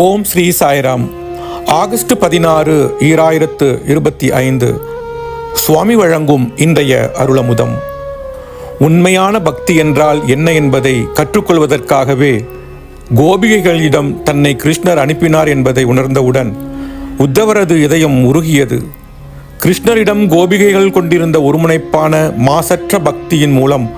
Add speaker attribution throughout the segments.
Speaker 1: ஓம் Sri Sairam. August பதினாறு ஈராயிரத்து இருபத்தி ஐந்து. சுவாமி வழங்கும் இன்றைய அருளமுதம். உண்மையான பக்தி என்றால் என்ன என்பதை கற்றுக்கொள்வதற்காகவே கோபிகைகளிடம் தன்னை கிருஷ்ணர் அனுப்பினார் என்பதை உணர்ந்தவுடன் உத்தவரது இதயம் உருகியது. கிருஷ்ணரிடம் கோபிகைகள் கொண்டிருந்த ஒருமுனைப்பான மாசற்ற பக்தியின் மூலம்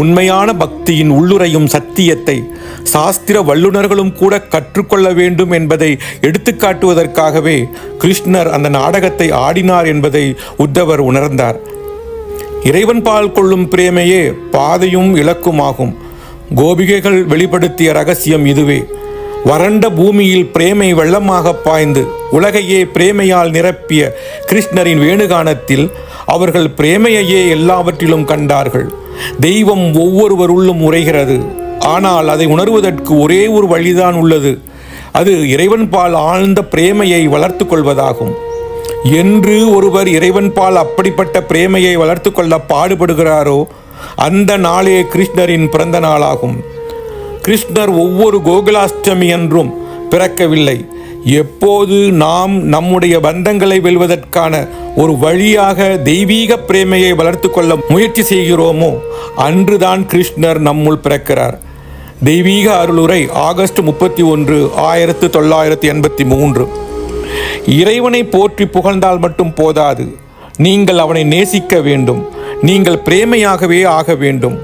Speaker 1: உண்மையான பக்தியின் உள்ளுரையும் சத்தியத்தை சாஸ்திர வல்லுநர்களும் கூட கற்றுக்கொள்ள வேண்டும் என்பதை எடுத்துக்காட்டுவதற்காகவே கிருஷ்ணர் அந்த நாடகத்தை ஆடினார் என்பதை உத்தவர் உணர்ந்தார். இறைவன் பால் கொள்ளும் பிரேமையே பாதையும் இலக்குமாகும். கோபிகைகள் வெளிப்படுத்திய ரகசியம் இதுவே. வறண்ட பூமியில் பிரேமை வெள்ளமாக பாய்ந்து உலகையே பிரேமையால் நிரப்பிய கிருஷ்ணரின் வேணுகானத்தில் அவர்கள் பிரேமையையே எல்லாவற்றிலும் கண்டார்கள். தெய்வம் ஒவ்வொருவருள்ளும் உரைகிறது ஆனால் அதை உணர்வதற்கு ஒரே ஒரு வழிதான் உள்ளது. அது இறைவன்பால் ஆழ்ந்த பிரேமையை வளர்த்து கொள்வதாகும். என்று ஒருவர் இறைவன்பால் அப்படிப்பட்ட பிரேமையை வளர்த்து கொள்ள பாடுபடுகிறாரோ அந்த நாளே கிருஷ்ணரின் பிறந்த நாளாகும். கிருஷ்ணர் ஒவ்வொரு கோகுலாஷ்டமி என்றும் பிறக்கவில்லை. எப்போது நாம் நம்முடைய பந்தங்களை வெல்வதற்கான ஒரு வழியாக தெய்வீக பிரேமையை வளர்த்து கொள்ள முயற்சி செய்கிறோமோ அன்றுதான் கிருஷ்ணர் நம்முள் பிறக்கிறார். தெய்வீக அருளுரை ஆகஸ்ட் முப்பத்தி ஒன்று ஆயிரத்து தொள்ளாயிரத்து எண்பத்தி மூன்று. இறைவனை போற்றி புகழ்ந்தால் மட்டும் போதாது. நீங்கள் அவனை நேசிக்க வேண்டும். நீங்கள் பிரேமையாகவே ஆக வேண்டும்.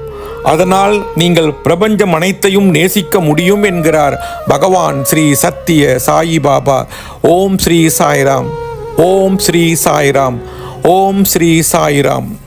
Speaker 1: அதனால் நீங்கள் பிரபஞ்சம் அனைத்தையும் நேசிக்க முடியும் என்கிறார் பகவான் ஸ்ரீ சத்திய சாயி பாபா. ஓம் ஸ்ரீ சாய்ராம். ஓம் ஸ்ரீ சாய்ராம். ஓம் ஸ்ரீ சாய்ராம்.